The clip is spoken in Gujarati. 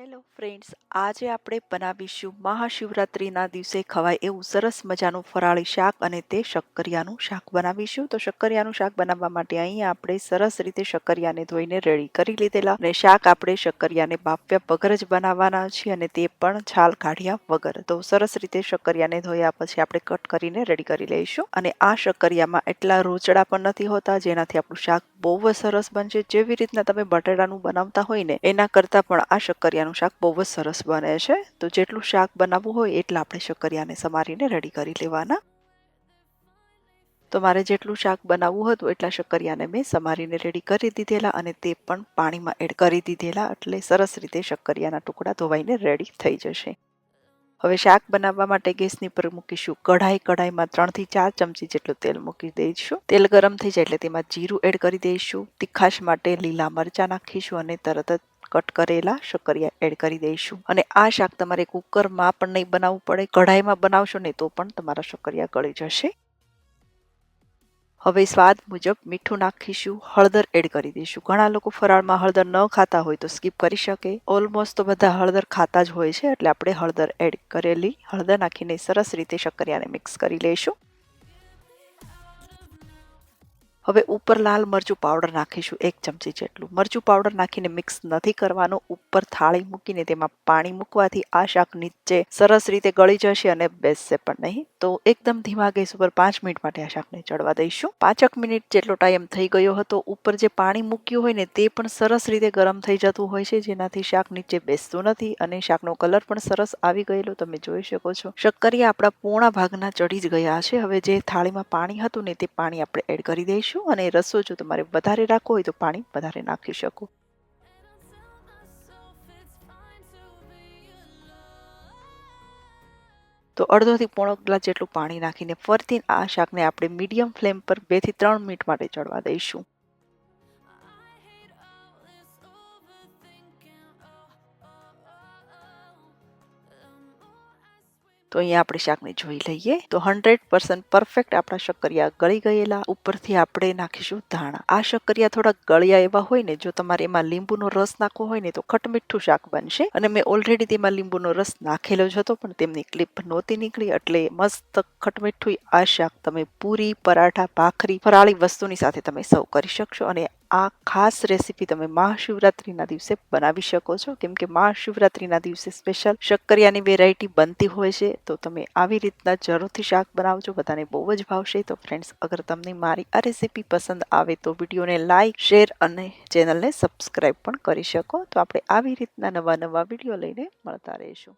હેલો ફ્રેન્ડ્સ આજે આપણે બનાવીશું મહાશિવરાત્રિના દિવસે ખવાય એવું સરસ મજાનું ફરાળી શાક અને તે શક્કરિયાનું શાક બનાવીશું. તો શક્કરિયાનું શાક બનાવવા માટે અહીંયા આપણે સરસ રીતે શક્કરિયાને ધોઈને રેડી કરી લીધેલા અને શાક આપણે શક્કરિયાને બાફ્યા વગર જ બનાવવાના છીએ અને તે પણ છાલ કાઢ્યા વગર. તો સરસ રીતે શક્કરિયાને ધોયા પછી આપણે કટ કરીને રેડી કરી લઈશું. અને આ શક્કરિયામાં એટલા રોચડા પણ નથી હોતા જેનાથી આપણું શાક બહુ જ સરસ બનશે. જેવી રીતના તમે બટેટાનું બનાવતા હોય ને, એના કરતાં પણ આ શક્કરિયાનું શાક બહુ જ સરસ બને છે. તો જેટલું શાક બનાવવું હોય એટલા આપણે શક્કરિયાને સમારીને રેડી કરી લેવાના. તો મારે જેટલું શાક બનાવવું હતું એટલા શક્કરિયાને મેં સમારીને રેડી કરી દીધેલા અને તે પણ પાણીમાં એડ કરી દીધેલા. એટલે સરસ રીતે શક્કરિયાના ટુકડા ધોવાઈને રેડી થઈ જશે. હવે શાક બનાવવા માટે ગેસની પર મૂકીશું. કઢાઈ કઢાઈમાં ત્રણથી ચાર ચમચી જેટલું તેલ મૂકી દઈશું. તેલ ગરમ થઈ જાય એટલે તેમાં જીરું એડ કરી દઈશું. તીખાશ માટે લીલા મરચાં નાખીશું અને તરત જ કટ કરેલા શક્કરિયા એડ કરી દઈશું. અને આ શાક તમારે કુકરમાં પણ નહીં બનાવવું પડે. કઢાઈમાં બનાવશો ને તો પણ તમારા શક્કરિયા ગળી જશે. હવે સ્વાદ મુજબ મીઠું નાખીશું, હળદર એડ કરી દઈશું. ઘણા લોકો ફરાળમાં હળદર ન ખાતા હોય તો સ્કીપ કરી શકે. ઓલમોસ્ટ તો બધા હળદર ખાતા જ હોય છે, એટલે આપણે હળદર એડ કરેલી હળદર નાખીને સરસ રીતે શક્કરિયાને મિક્સ કરી લઈશું. હવે ઉપર લાલ મરચું પાવડર નાખીશું એક ચમચી જેટલું. મરચું પાવડર નાખીને મિક્સ નથી કરવાનું, ઉપર થાળી મૂકીને તેમાં પાણી મૂકવાથી આ શાક નીચે સરસ રીતે ગળી જશે અને બેસશે પણ નહીં. તો એકદમ ધીમા ગેસ ઉપર પાંચ મિનિટ માટે આ શાકને ચડવા દઈશું. પાંચક મિનિટ જેટલો ટાઈમ થઈ ગયો હતો, ઉપર જે પાણી મૂક્યું હોય ને તે પણ સરસ રીતે ગરમ થઈ જતું હોય છે, જેનાથી શાક નીચે બેસતું નથી અને શાકનો કલર પણ સરસ આવી ગયેલો. તમે જોઈ શકો છો. શક્કરિયા આપણા પૂર્ણ ભાગના ચડી જ ગયા છે. હવે જે થાળીમાં પાણી હતું ને તે પાણી આપણે એડ કરી દઈશું. દઈશું અને રસો જો તમારે વધારે રાખવો હોય તો પાણી વધારે નાખી શકો. તો અડધોથી પોણો ગ્લાસ જેટલું પાણી નાખીને ફરીથી આ શાકને આપણે મીડિયમ ફ્લેમ પર બેથી ત્રણ મિનિટ માટે ચડવા દઈશું. તો અહીંયા આપણે શાકને જોઈ લઈએ. તો હંડ્રેડ પર્સન્ટ પરફેક્ટ આપણા શક્કરિયા ગળી ગયેલા. ઉપરથી આપણે નાખીશું ધાણા. આ શક્કરિયા થોડા ગળ્યા એવા હોય ને, જો તમારે એમાં લીંબુનો રસ નાખવો હોય ને, તો ખટમીઠું શાક બનશે. અને મેં ઓલરેડી તેમાં લીંબુનો રસ નાખેલો જ હતો, પણ તેમની ક્લિપ નહોતી નીકળી. એટલે મસ્ત ખટમીઠું આ શાક તમે પૂરી, પરાઠા, ભાખરી, ફરાળી વસ્તુની સાથે તમે સર્વ કરી શકશો. અને આ ખાસ રેસીપી તમે મહાશિવરાત્રિના દિવસે બનાવી શકો છો. કેમ કે મહાશિવરાત્રિના દિવસે સ્પેશિયલ શક્કરિયાની વેરાયટી બનતી હોય છે. તો તમે આવી રીતના જરૂરથી શાક બનાવજો. બધાને બહુ જ ભાવશે. તો ફ્રેન્ડ્સ, અગર તમને મારી આ રેસીપી પસંદ આવે તો વિડીયોને લાઇક શેર અને ચેનલને સબસ્ક્રાઈબ પણ કરી શકો. તો આપણે આવી રીતના નવા નવા વીડિયો લઈને મળતા રહીશું.